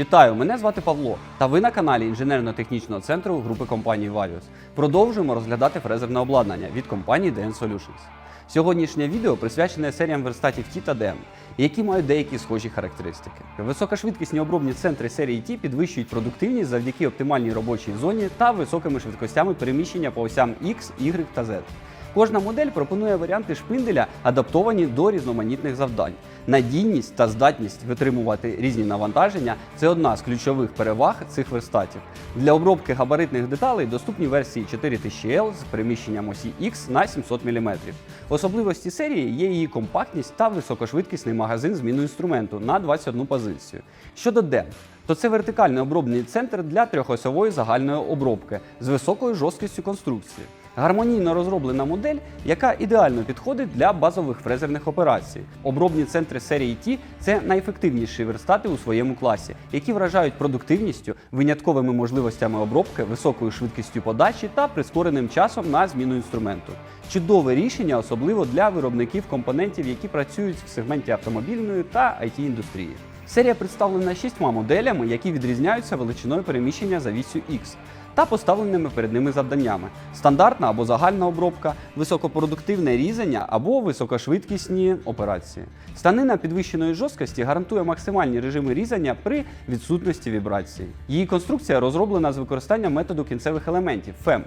Вітаю! Мене звати Павло, та ви на каналі інженерно-технічного центру групи компанії Varius. Продовжуємо розглядати фрезерне обладнання від компанії DN Solutions. Сьогоднішнє відео присвячене серіям верстатів Т та DM, які мають деякі схожі характеристики. Високошвидкісні обробні центри серії Т підвищують продуктивність завдяки оптимальній робочій зоні та високими швидкостями переміщення по осям X, Y та Z. Кожна модель пропонує варіанти шпинделя, адаптовані до різноманітних завдань. Надійність та здатність витримувати різні навантаження це одна з ключових переваг цих верстатів. Для обробки габаритних деталей доступні версії 4000L з переміщенням осі X на 700 мм. Особливості серії є її компактність та високошвидкісний магазин зміну інструменту на 21 позицію. Щодо DEM, то це вертикальний обробний центр для трьохосової загальної обробки з високою жорсткістю конструкції. Гармонійно розроблена модель, яка ідеально підходить для базових фрезерних операцій. Обробні центри серії T – це найефективніші верстати у своєму класі, які вражають продуктивністю, винятковими можливостями обробки, високою швидкістю подачі та прискореним часом на зміну інструменту. Чудове рішення, особливо для виробників компонентів, які працюють в сегменті автомобільної та it індустрії. Серія представлена шістьма моделями, які відрізняються величиною переміщення за вісю X та поставленими перед ними завданнями: стандартна або загальна обробка, високопродуктивне різання або високошвидкісні операції. Станина підвищеної жорсткості гарантує максимальні режими різання при відсутності вібрації. Її конструкція розроблена з використанням методу кінцевих елементів FEM.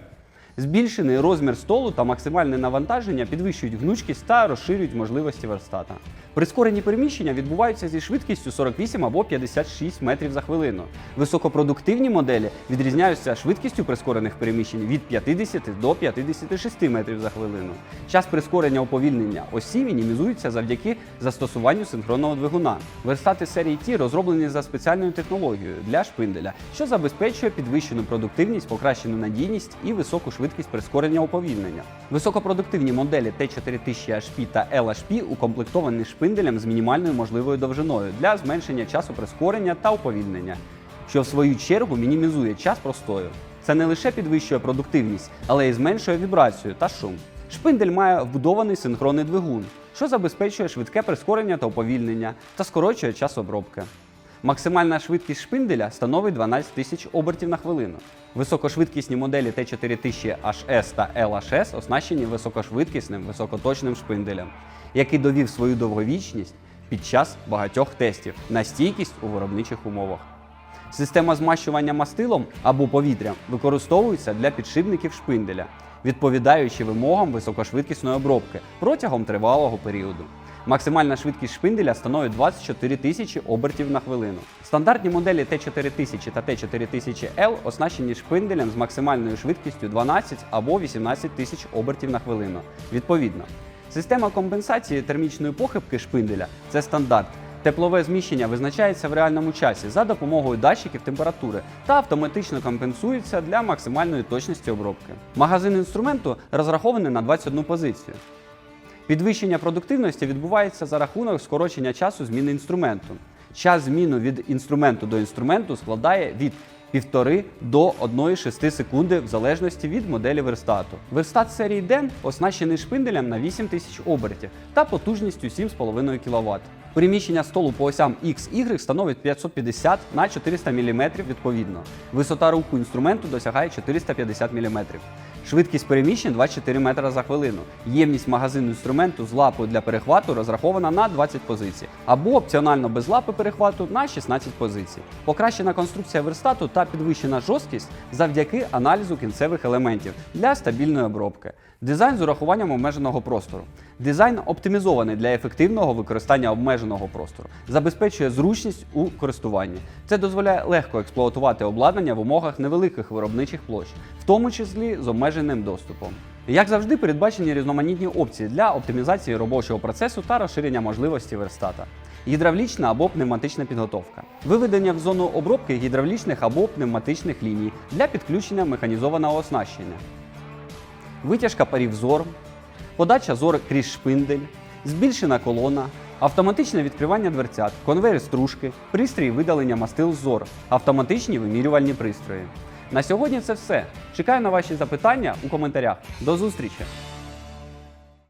Збільшений розмір столу та максимальне навантаження підвищують гнучкість та розширюють можливості верстата. Прискорені переміщення відбуваються зі швидкістю 48 або 56 метрів за хвилину. Високопродуктивні моделі відрізняються швидкістю прискорених переміщень від 50 до 56 метрів за хвилину. Час прискорення уповільнення осі мінімізується завдяки застосуванню синхронного двигуна. Верстати серії T розроблені за спеціальною технологією для шпинделя, що забезпечує підвищену продуктивність, покращену надійність і високу швидкість прискорення уповільнення. Високопродуктивні моделі T4000 HP та LHP укомплектовані шпинделем з мінімальною можливою довжиною для зменшення часу прискорення та уповільнення, що в свою чергу мінімізує час простою. Це не лише підвищує продуктивність, але й зменшує вібрацію та шум. Шпиндель має вбудований синхронний двигун, що забезпечує швидке прискорення та уповільнення та скорочує час обробки. Максимальна швидкість шпинделя становить 12 тисяч обертів на хвилину. Високошвидкісні моделі T4000 HS та LHS оснащені високошвидкісним, високоточним шпинделем, який довів свою довговічність під час багатьох тестів на стійкість у виробничих умовах. Система змащування мастилом або повітрям використовується для підшипників шпинделя, відповідаючи вимогам високошвидкісної обробки протягом тривалого періоду. Максимальна швидкість шпинделя становить 24 тисячі обертів на хвилину. Стандартні моделі T4000 та T4000L оснащені шпинделем з максимальною швидкістю 12 або 18 тисяч обертів на хвилину. Відповідно, система компенсації термічної похибки шпинделя це стандарт. Теплове зміщення визначається в реальному часі за допомогою датчиків температури та автоматично компенсується для максимальної точності обробки. Магазин інструменту розрахований на 21 позицію. Підвищення продуктивності відбувається за рахунок скорочення часу зміни інструменту. Час зміну від інструменту до інструменту складає від 1,5 до 1,6 секунди в залежності від моделі верстату. Верстат серії DEN оснащений шпинделем на 8000 обертів та потужністю 7,5 кВт. Переміщення столу по осям X, Y становить 550 на 400 мм відповідно. Висота руху інструменту досягає 450 мм. Швидкість переміщень 24 метра за хвилину. Ємність магазину інструменту з лапою для перехвату розрахована на 20 позицій, або опціонально без лапи перехвату на 16 позицій. Покращена конструкція верстату та підвищена жорсткість завдяки аналізу кінцевих елементів для стабільної обробки. Дизайн з урахуванням обмеженого простору. Дизайн оптимізований для ефективного використання обмеженого простору, забезпечує зручність у користуванні. Це дозволяє легко експлуатувати обладнання в умовах невеликих виробничих площ, в тому числі з обмеженим доступом. Як завжди, передбачені різноманітні опції для оптимізації робочого процесу та розширення можливості верстата. Гідравлічна або пневматична підготовка. Виведення в зону обробки гідравлічних або пневматичних ліній для підключення механізованого оснащення витяжка парів зор, подача зор крізь шпиндель, збільшена колона, автоматичне відкривання дверцят, конвейер стружки, пристрій видалення мастил з зор, автоматичні вимірювальні пристрої. На сьогодні це все. Чекаю на ваші запитання у коментарях. До зустрічі!